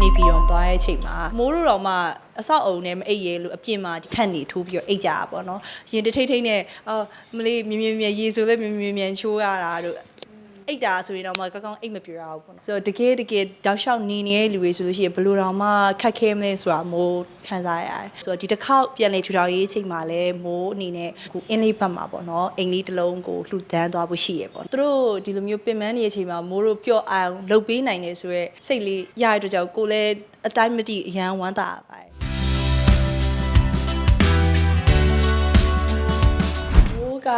နေပြည်တော်သွားတဲ့အချိန်မှာမိုးတို့တော်မှအဆောက်အုံနဲ့မအိပ်ရဲလို့အပြင်မှာထက်နေထိုးပြီးတော့အိတ်ကြတာပေါ့နော်ရင်တထိတ်ထိတ်နဲ့အော်မလေးမြင်မြင်မြင်ရေဆိုလဲမြင်မြင်မြင်ချိုးရတာတို့ အိတ်တာဆိုရင်တော့မှကောင်းကောင်းအိတ်မပြရဘူးပေါ့နော်ဆိုတော့တကယ်တကယ်တောက်လျှောက်နေနေတဲ့လူတွေဆိုလို့ရှိရင်ဘယ်လိုတော့မှခက်ခဲမလဲဆိုတာမိုးခံစားရတယ်ဆိုတော့ဒီတစ်ခေါက်ပြန်လေထူထောင်ရေးအချိန်မှာလဲမိုးအနေနဲ့အခုအင်းလေးဘက်မှာပေါ့နော်အိမ်လေးတစ်လုံးကိုလှူဒန်းသွားဖို့ရှိရပေါ့သူတို့ဒီလိုမျိုးပင်ပန်းနေတဲ့အချိန်မှာမိုးတို့ပျော့အောင်လှုပ်ပေးနိုင်နေဆိုရက်စိတ်လေးရရတဲ့အတွက်ကြောင့်ကိုလည်းအတိုင်းမတိအရန်ဝမ်းသာပါတယ် က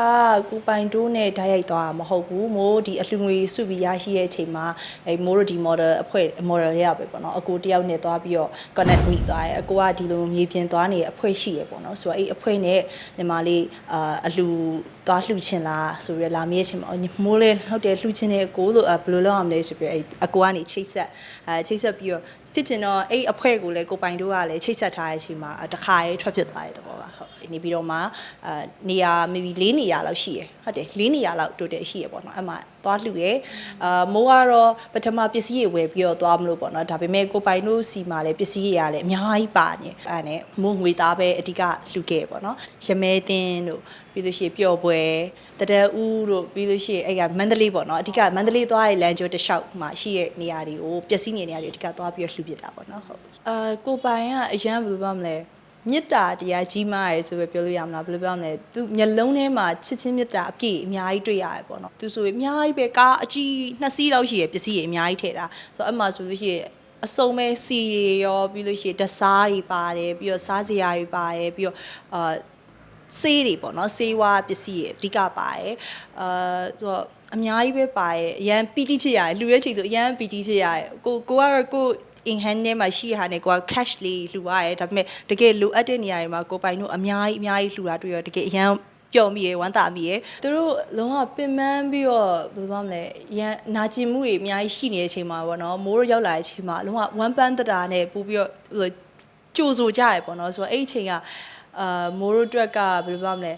ကိုပိုင်တိုးနဲ့ဓာတ်ရိုက်သွားတာမဟုတ်ဘူးမိုးဒီအလှငွေစုပြီးရရှိတဲ့အချိန်မှာအဲမိုးတို့ဒီ model အဖွဲ့ model ရပဲပေါ့နော်အကိုတယောက်နဲ့သွားပြီးတော့ connect မိသွားတယ်အကိုကဒီလိုမြေပြင်သွားနေအဖွဲ့ရှိရပေါ့နော်ဆိုတော့အဲ့အဖွဲ့နဲ့ညီမလေးအာအလှသွားလှူချင်လားဆိုပြီးလာမေးချင်မှာအော်မိုးလဲဟုတ်တယ်လှူချင်တယ်အကိုလို့ဘယ်လိုလုပ်အောင်လဲဆိုပြီးအဲ့အကိုကနေချိတ်ဆက်အဲချိတ်ဆက်ပြီးတော့ ဖြစ်ချင်တော့အဲ့အဖွဲ့ကိုလည်းကိုပိုင်တို့ကလည်းချိတ်ဆက်ထားတဲ့အချိန်မှာတခါရေးထွက်ဖြစ်သွားတဲ့သဘောပါဟုတ်နေပြီးတော့မှအာနေရာ maybe ၄နေရာလောက်ရှိရယ်ဟုတ်တယ်၄နေရာလောက်တိုတယ်ရှိရယ်ပေါ့နော်အဲ့မှာသွားလှူရယ်အာမိုးကတော့ပထမပစ္စည်းတွေဝယ်ပြီးတော့သွားမလို့ပေါ့နော်ဒါပေမဲ့ကိုပိုင်တို့စီမှာလည်းပစ္စည်းတွေကလည်းအများကြီးပါနေအဲ့နဲ့မိုးငွေသားပဲအဓိကလှူခဲ့ပေါ့နော်ရမဲတင်းတို့ ပြီးလို့ရှိရင်ပျော်ပွဲတတဲဦးတို့ပြီးလို့ရှိရင်အဲ့ကမန္တလေးပေါ့နော်အဓိကမန္တလေးသွားရဲ့လမ်းကျောတစ်လျှောက်မှာရှိရဲ့နေရာတွေကိုပျက်စီးနေတဲ့နေရာတွေအဓိကသွားပြီးတော့လှူပစ်တာပေါ့နော်ဟုတ်အာကိုပိုင်ကအရန်ဘယ်လိုပါမလဲမေတ္တာတရားကြီးမားရဲဆိုပဲပြောလို့ရမလားဘယ်လိုပြောမလဲသူမျက်လုံးထဲမှာချစ်ချင်းမေတ္တာအပြည့်အများကြီးတွေ့ရတယ်ပေါ့နော်သူဆိုရင်အများကြီးပဲကားအကြီးနှစ်စီးလောက်ရှိရပစ္စည်းတွေအများကြီးထည့်တာဆိုတော့အမှဆိုလို့ရှိရင်အစုံမဲ့စီတွေရောပြီးလို့ရှိရင်တစားတွေပါတယ်ပြီးတော့စားစရာတွေပါတယ်ပြီးတော့အာ ဆေးတွေပေါ့နော်ဆေးဝါးပစ္စည်းတွေအဓိကပါတယ်အာဆိုတော့အများကြီးပဲပါတယ်အရန်ပီတိဖြစ်ရတယ်လူရဲ့ချိန်ဆိုအရန်ပီတိဖြစ်ရတယ်ကိုကိုကတော့ကို in hand နဲ့မှာရှိရဟာနဲ့ကိုက cash လေးလှူရတယ်ဒါပေမဲ့တကယ်လိုအပ်တဲ့နေရာတွေမှာကိုပိုင်တို့အများကြီးအများကြီးလှူတာတွေ့ရတကယ်အရန်ပျော်မိရယ်ဝမ်းသာမိရယ်သူတို့လုံးဝပင်ပန်းပြီးတော့ဘယ်လိုမှမလဲရန်နာကျင်မှုတွေအများကြီးရှိနေတဲ့အချိန်မှာပေါ့နော်မိုးရရောက်လာတဲ့အချိန်မှာလုံးဝဝမ်းပန်းတတာနဲ့ပို့ပြီးတော့ဟိုကြိုဆိုကြရယ်ပေါ့နော်ဆိုတော့အဲ့ဒီအချိန်က အာမိုးတို့အတွက်ကဘယ်လိုမှမလဲ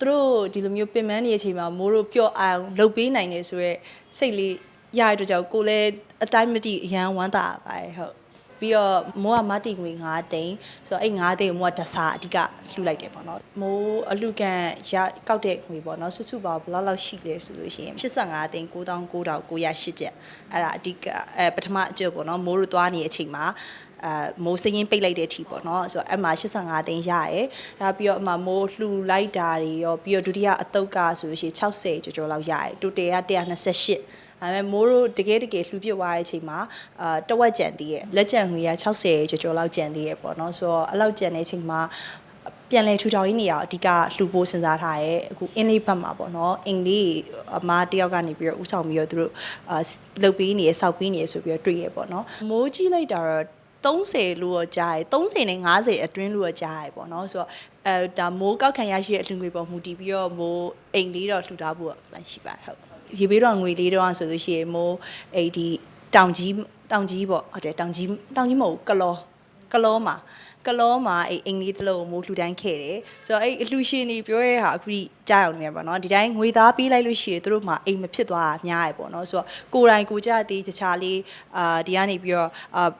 သူတို့ဒီလိုမျိုးပင်ပန်းနေတဲ့အချိန်မှာမိုးတို့ပျော့အောင်လှုပ်ပေးနိုင်နေဆိုရက်စိတ်လေးရရတဲ့အတွက်ကြောင့်ကိုလည်းအတိုင်းမတိအရန်ဝမ်းသာပါတယ်ဟုတ်ပြီးတော့မိုးကမတီငွေ9တိန်ဆိုတော့အဲ့9တိန်ကိုမိုးကတစားအဓိကလှူလိုက်တယ်ပေါ့နော်မိုးအလူကန်ရကောက်တဲ့ငွေပေါ့နော်စုစုပေါင်းဘယ်လောက်လောက်ရှိလဲဆိုလို့ရှိရင်85တိန်9900ချက်အဲ့ဒါအဓိကအဲပထမအကျုပ်ပေါ့နော်မိုးတို့သွားနေတဲ့အချိန်မှာအာမိုးစရင်ပိတ်လိုက်တဲ့အထိပေါ့နော်ဆိုတော့အဲ့မှာ85သိန်းရရယ်ဒါပြီးတော့အမှမိုးလှူလိုက်တာတွေရောပြီးတော့ဒုတိယအတုပ်ကဆိုလို့ရှိရင်60ကျော်ကျော်လောက်ရရယ်တိုတယ်က128အဲမဲ့မိုးတို့တကယ်တကယ်လှူပစ်သွားတဲ့အချိန်မှာအာတဝက်ကြံသေးရဲ့လက်ကြံငွေက60ကျော်ကျော်လောက်ကြံသေးရဲ့ပေါ့နော်ဆိုတော့အဲ့လောက်ကြံတဲ့အချိန်မှာပြန်လဲထူထောင်ရေးနေရအဓိကလှူဖို့စဉ်းစားထားရဲအခုအင်းလေးဘက်မှာပေါ့နော်အင်္ဂလိပ်အမားတယောက်ကနေပြီးတော့ဥဆောင်ပြီးတော့သူတို့အာလှုပ်ပေးနေရစောက်ပေးနေရဆိုပြီးတော့တွေ့ရပေါ့နော်မိုးကြီးလိုက်တာတော့ 30လို့တော့ကြားတယ်30နဲ့50အတွင်းလို့တော့ကြားတယ်ပေါ့နော်ဆိုတော့အဲဒါမိုးကောက်ခံရရှိတဲ့အလှငွေပေါ်မူတည်ပြီးတော့မိုးအိမ်လေးတော့လှူထားဖို့ plan ရှိပါတယ်ဟုတ်ရေဘေးတော့ငွေလေးတော့ဆိုလို့ရှိရင်မိုးအဲ့ဒီတောင်ကြီးတောင်ကြီးပေါ့ဟုတ်တယ်တောင်ကြီးတောင်ကြီးမဟုတ်ဘူးကလောကလောမှာကလောမှာအဲ့အင်္ဂလိပ်တလုံးကိုမိုးလှူဒန်းခဲ့တယ်ဆိုတော့အဲ့အလှူရှင်တွေပြောရဲဟာအခုထိကြားအောင်နေမှာပေါ့နော်ဒီတိုင်းငွေသားပေးလိုက်လို့ရှိရင်သူတို့မှာအိမ်မဖြစ်သွားတာများရပေါ့နော်ဆိုတော့ကိုယ်တိုင်ကိုကြသေးတခြားလေးအာဒီကနေပြီးတော့အာဘယ်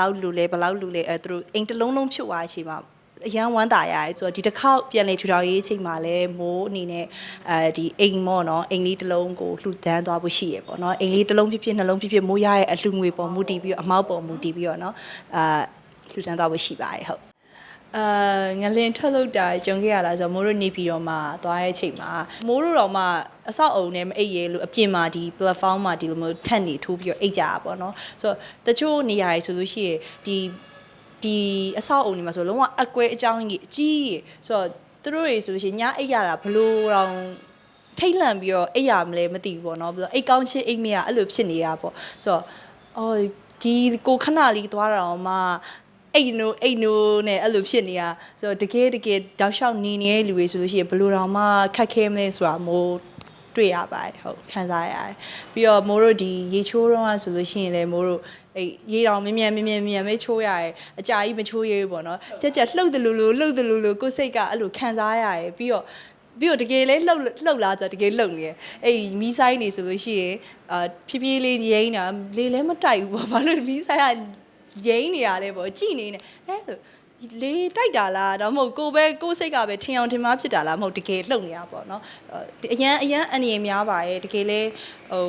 လောက်လူလဲဘယ်လောက်လူလဲအဲသူတို့အိမ်တစ်လုံးလုံးဖြစ်သွားတဲ့အချိန်မှာအရန်ဝမ်းသာရတယ်ဆိုတော့ဒီတစ်ခေါက်ပြန်လေထူထောင်ရေးအချိန်မှာလဲမိုးအနေနဲ့အဲဒီအိမ်မော့နော်အိမ်လေးတစ်လုံးကိုလှူဒန်းသွားဖို့ရှိရပေါ့နော်အိမ်လေးတစ်လုံးဖြစ်ဖြစ်နှလုံးဖြစ်ဖြစ်မိုးရရဲ့အလှငွေပေါ်မူတည်ပြီးတော့အမောက်ပေါ်မူတည်ပြီးတော့နော်အာလှူဒန်းသွားဖို့ရှိပါတယ်ဟုတ် အာငလင်ထွက်လို့တာကြုံခဲ့ရတာဆိုတော့မိုးတို့နေပြည်တော်မှာသွားတဲ့အချိန်မှာမိုးတို့တော်မှအဆောက်အုံနဲ့မအိပ်ရဲလို့အပြင်မှာဒီ platform မှာဒီလိုမျိုးထက်နေထိုးပြီးတော့အိပ်ကြတာပေါ့နော်ဆိုတော့တချို့နေရာတွေဆိုလို့ရှိရင်ဒီဒီအဆောက်အုံတွေမှာဆိုလုံးဝအကွဲအကြောင်းကြီးအကြီးကြီးဆိုတော့သူတို့တွေဆိုလို့ရှိရင်ညအိပ်ရတာဘလို့တော့ထိတ်လန့်ပြီးတော့အိပ်ရမလဲမသိဘူးပေါ့နော်ပြီးတော့အိတ်ကောင်းချင်းအိတ်မရအဲ့လိုဖြစ်နေရပေါ့ဆိုတော့အော်ဒီကိုခဏလေးသွားတာတော့မှ အိတ်နိုးအိတ်နိုးနဲ့အဲ့လိုဖြစ်နေတာဆိုတော့တကယ်တကယ်တောက်လျှောက်နေနေတဲ့လူတွေဆိုလို့ရှိရင်ဘယ်လိုတော့မှခက်ခဲမလဲဆိုတာမိုးတွေ့ရပါတယ်ဟုတ်ခံစားရတယ်ပြီးတော့မိုးတို့ဒီရေချိုးတော့ဆိုလို့ရှိရင်လည်းမိုးတို့အဲရေတောင်မြင်မြန်မြင်မြန်မြင်ပဲချိုးရတယ်အကြာကြီးမချိုးရဘူးပေါ့နော်ချက်ချက်လှုပ်တယ်လို့လို့လှုပ်တယ်လို့လို့ကိုယ်စိတ်ကအဲ့လိုခံစားရတယ်ပြီးတော့ပြီးတော့တကယ်လဲလှုပ်လှုပ်လာကြတကယ်လှုပ်နေတယ်အဲ့မီးဆိုင်နေဆိုလို့ရှိရင်အာဖြည်းဖြည်းလေးရိမ့်တာလေလဲမတိုက်ဘူးပေါ့ဘာလို့မီးဆိုင်က ရိမ့်နေရလဲပေါ့ကြည်နေနေအဲဆိုလေတိုက်တာလားတော့မဟုတ်ကိုပဲကိုစိတ်ကပဲထင်အောင်ထင်မှားဖြစ်တာလားမဟုတ်တကယ်လှုပ်နေရပေါ့နော်အရန်အရန်အနေများပါရဲ့တကယ်လဲဟို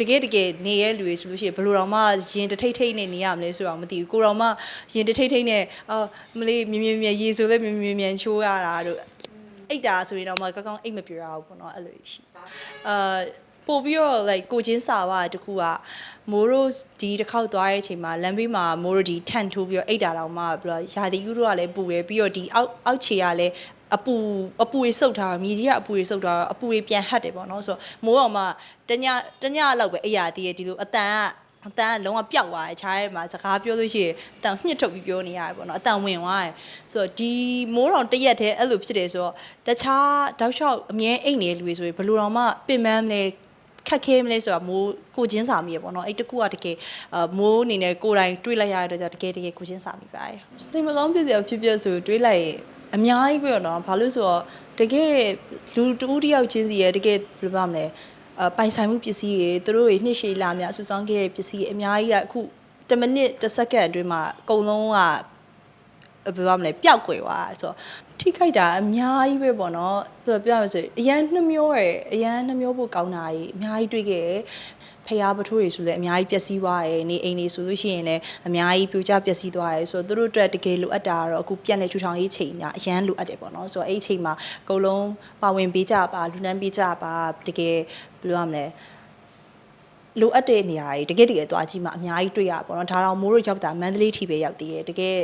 တကယ်တကယ်နေရဲလူတွေဆိုလို့ရှိရင်ဘယ်လိုတော့မှရင်တထိတ်ထိတ်နဲ့နေရမလဲဆိုတော့မသိဘူးကိုတော့မှရင်တထိတ်ထိတ်နဲ့အော်မလေးမြင်မြင်မြင်ရေဆိုလဲမြင်မြင်မြင်ချိုးရတာတို့အိတ်တာဆိုရင်တော့မှကောင်းကောင်းအိတ်မပြရဘူးပေါ့နော်အဲ့လိုရှိအာ ပို့ပြီးတော့ like ကိုချင်းစာပါတခုကမိုးတို့ဒီတစ်ခေါက်သွားတဲ့အချိန်မှာလမ်းဘေးမှာမိုးတို့ဒီထန်ထိုးပြီးတော့အိတ်တာတော့မှပြီးတော့ရာသီဥတုကလည်းပူတယ်ပြီးတော့ဒီအောက်အောက်ခြေကလည်းအပူအပူတွေစုပ်ထားတာမြေကြီးကအပူတွေစုပ်ထားတာအပူတွေပြန်ဟတ်တယ်ပေါ့နော်ဆိုတော့မိုးအောင်မှတညတညလောက်ပဲအိယာတည်းရဲ့ဒီလိုအတန်ကအတန်ကလုံးဝပျောက်သွားတယ်ခြားထဲမှာစကားပြောလို့ရှိရင်အတန်ညှစ်ထုတ်ပြီးပြောနေရတယ်ပေါ့နော်အတန်ဝင်သွားတယ်ဆိုတော့ဒီမိုးတော်တရက်တည်းအဲ့လိုဖြစ်တယ်ဆိုတော့တခြားတောက်လျှောက်အမြဲအိတ်နေလူတွေဆိုရင်ဘယ်လိုတော့မှပင်ပန်းလဲ ခက်ခဲမလဲဆိုတာမိုးကိုချင်းစာမိရပေါ့နော်အဲ့တကူကတကယ်အမိုးအနေနဲ့ကိုယ်တိုင်တွေးလိုက်ရတဲ့ကြောင့်တကယ်တကယ်ကိုချင်းစာမိပါတယ်စိတ်မကောင်းဖြစ်စရာဖြစ်ဖြစ်ဆိုတွေးလိုက်ရင်အများကြီးပဲတော့ဘာလို့ဆိုတော့တကယ်လူတူတယောက်ချင်းစီရဲ့တကယ်ဘယ်လိုပါမလဲအပိုင်ဆိုင်မှုပစ္စည်းတွေသူတို့တွေနှစ်ရှည်လာများအဆူဆောင်းခဲ့တဲ့ပစ္စည်းတွေအများကြီးကအခု10မိနစ်10စက္ကန့်အတွင်းမှာအကုန်လုံးကဘယ်လိုမလဲပျောက်ကွယ်သွားဆိုတော့ ထိခိုက်တာအများကြီးပဲပေါ့နော်ပြောပြရမယ်ဆိုရင်အရန်နှမျိုးရယ်အရန်နှမျိုးဖို့ကောင်းတာကြီးအများကြီးတွေ့ခဲ့ရယ်ဖျားပထိုးတွေဆိုလည်းအများကြီးပျက်စီးသွားရယ်နေအိမ်တွေဆိုလို့ရှိရင်လည်းအများကြီးပြိုကျပျက်စီးသွားရယ်ဆိုတော့သူတို့အတွက်တကယ်လိုအပ်တာကတော့အခုပြန်လေထူထောင်ရေးချိန်များအရန်လိုအပ်တယ်ပေါ့နော်ဆိုတော့အဲ့ဒီချိန်မှာအကုန်လုံးပါဝင်ပေးကြပါလူနှမ်းပေးကြပါတကယ်ဘယ်လိုရမလဲလိုအပ်တဲ့နေရာတွေတကယ်တကယ်သွားကြည့်မှအများကြီးတွေ့ရပါတော့ဒါတော့မိုးတို့ရောက်တာမန္တလေးထိပဲရောက်သေးတယ်တကယ်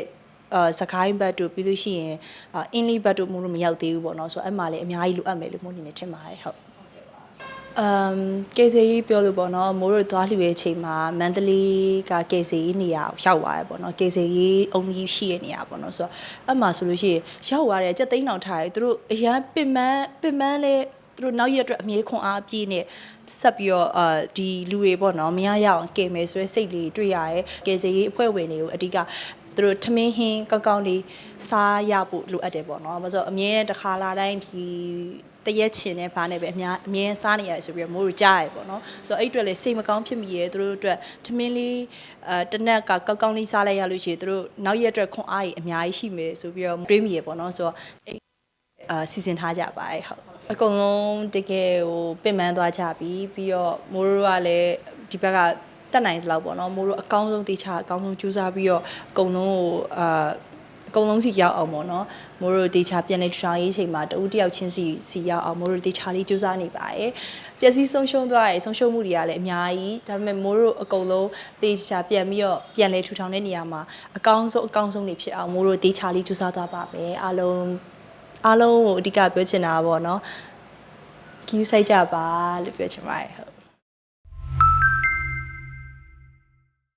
အာစကိုင်းဘတ်တို့ပြီးလို့ရှိရင်အာအင်းလီဘတ်တို့မို့လို့မရောက်သေးဘူးပေါ့နော်ဆိုတော့အဲ့မှာလည်းအများကြီးလိုအပ်မယ်လို့မို့အနေနဲ့ထင်ပါတယ်ဟုတ်အမ်ကေစီကြီးပြောလို့ပေါ့နော်မိုးတို့သွားလှူရဲ့အချိန်မှာမန္တလေးကကေစီကြီးနေရာကိုရောက်သွားတယ်ပေါ့နော်ကေစီကြီးအုံကြီးရှိရဲ့နေရာပေါ့နော်ဆိုတော့အဲ့မှာဆိုလို့ရှိရင်ရောက်သွားတယ်ကြက်သိန်းတောင်ထားတယ်သူတို့အရန်ပင်မန်းပင်မန်းလဲသူတို့နောက်ရက်အတွက်အမြဲခွန်အားအပြည့်နဲ့ဆက်ပြီးတော့အာဒီလူတွေပေါ့နော်မရရအောင်ကယ်မယ်ဆိုတဲ့စိတ်လေးတွေ့ရတယ်ကယ်စီကြီးအဖွဲ့ဝင်တွေကိုအဓိက သူတို့ထမင်းဟင်းကောက်ကောက်လေးစားရဖို့လိုအပ်တယ်ပေါ့နော်။ဘာလို့ဆိုတော့အမြဲတစ်ခါလာတိုင်းဒီတရက်ချင်တဲ့ဘာနဲ့ပဲအများအမြဲစားနေရတယ်ဆိုပြီးတော့မိုးတို့ကြားရပေါ့နော်။ဆိုတော့အဲ့အတွက်လည်းစိတ်မကောင်းဖြစ်မိရဲသူတို့အတွက်ထမင်းလေးအဲတနက်ကကောက်ကောက်လေးစားလိုက်ရလို့ရှိရင်သူတို့နောက်ရက်အတွက်ခွန်အားကြီးအများကြီးရှိမယ်ဆိုပြီးတော့တွေးမိရပေါ့နော်။ဆိုတော့အဲ့အာစီစဉ်ထားကြပါတယ်ဟုတ်အကုန်လုံးတကယ်ဟိုပင်ပန်းသွားကြပြီပြီးတော့မိုးတို့ကလည်းဒီဘက်က တက်နိုင်သလောက်ပေါ့နော်မိုးတို့အကောင်းဆုံးတေချာအကောင်းဆုံးကြိုးစားပြီးတော့အကုန်လုံးကိုအာအကုန်လုံးစီရောက်အောင်ပေါ့နော်မိုးတို့တေချာပြန်နေထူထောင်ရေးချိန်မှာတဦးတယောက်ချင်းစီစီရောက်အောင်မိုးတို့တေချာလေးကြိုးစားနေပါတယ်ပျက်စီးဆုံးရှုံးသွားရဆုံးရှုံးမှုတွေကလည်းအများကြီးဒါပေမဲ့မိုးတို့အကုန်လုံးတေချာပြန်ပြီးတော့ပြန်လေထူထောင်တဲ့နေရာမှာအကောင်းဆုံးအကောင်းဆုံးတွေဖြစ်အောင်မိုးတို့တေချာလေးကြိုးစားသွားပါမယ်အားလုံးအားလုံးကိုအဓိကပြောချင်တာပါပေါ့နော် queue စိုက်ကြပါလို့ပြောချင်ပါတယ်ဟုတ်